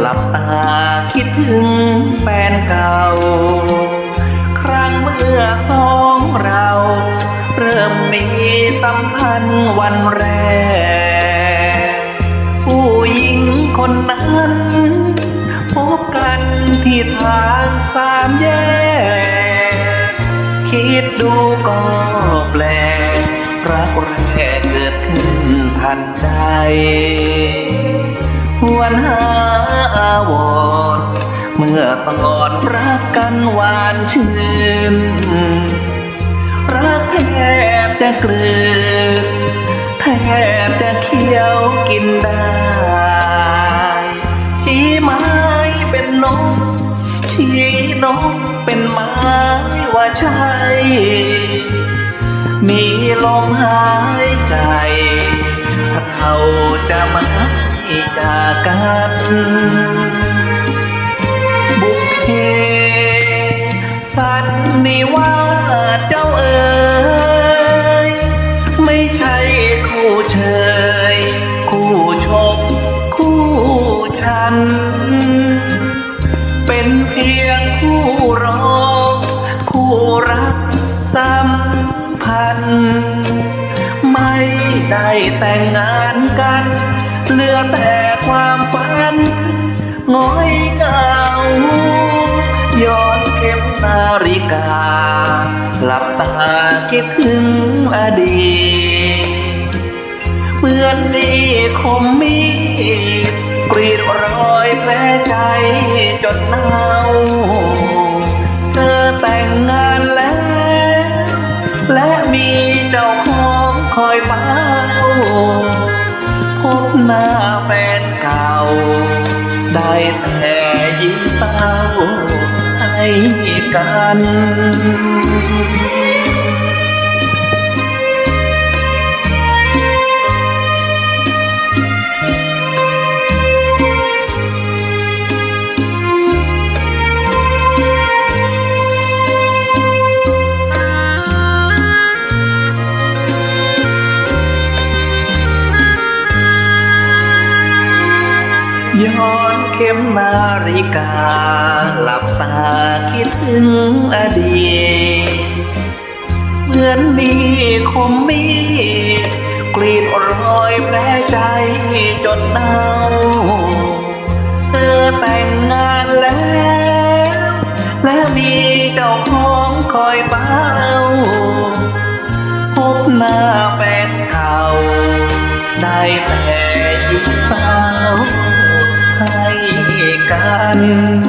หลับตาคิดถึงแฟนเก่า ครั้งเมื่อสองเรา เริ่มมีสัมพันธ์วันแรก ผู้หญิงคนนั้น พบกันที่ทางสามแยก คิดดูก็แปลกรักแรกเกิดขึ้นทันใด วนหาอาวรเมื่อตอนรักกันหวานชื่น รักแทบจะกลืนแทบจะเคี้ยวกินได้ ชี้ไม้เป็นนก ชี้นกเป็นไม้ว่าใช่มีลมหายใจเราจะม่ จากกันบุพเพสันนิวาสเจ้าเอ๋ยไม่ใช่คู่เชย คู่ชมคู่ฉัน เป็นเพียงคู่รองคู่รักสัมพันธ์ ไม่ได้แต่งงานกัน เหลือแต่ความฝันง้อยเงาย้อนเข็มนาฬิกา หลับตาคิดถึงอดีตเหมือนมีคมมีดกรีดรอยแผลใจจนเน่าเธอแต่งงานแล้ว และมีเจ้าของคอยเฝ้า บหน้าแฟนเก่า ได้แต่ยิ้มเศร้าให้กัน ย้อนเข็มนาฬิกา หลับตาคิดถึงอดีต เหมือนมีคมมีดกรีดรอยแผลใจจนเน่าเธอแต่งงานแล้ว และมีเจ้าของคอยเฝ้าพบหน้าแฟ i gian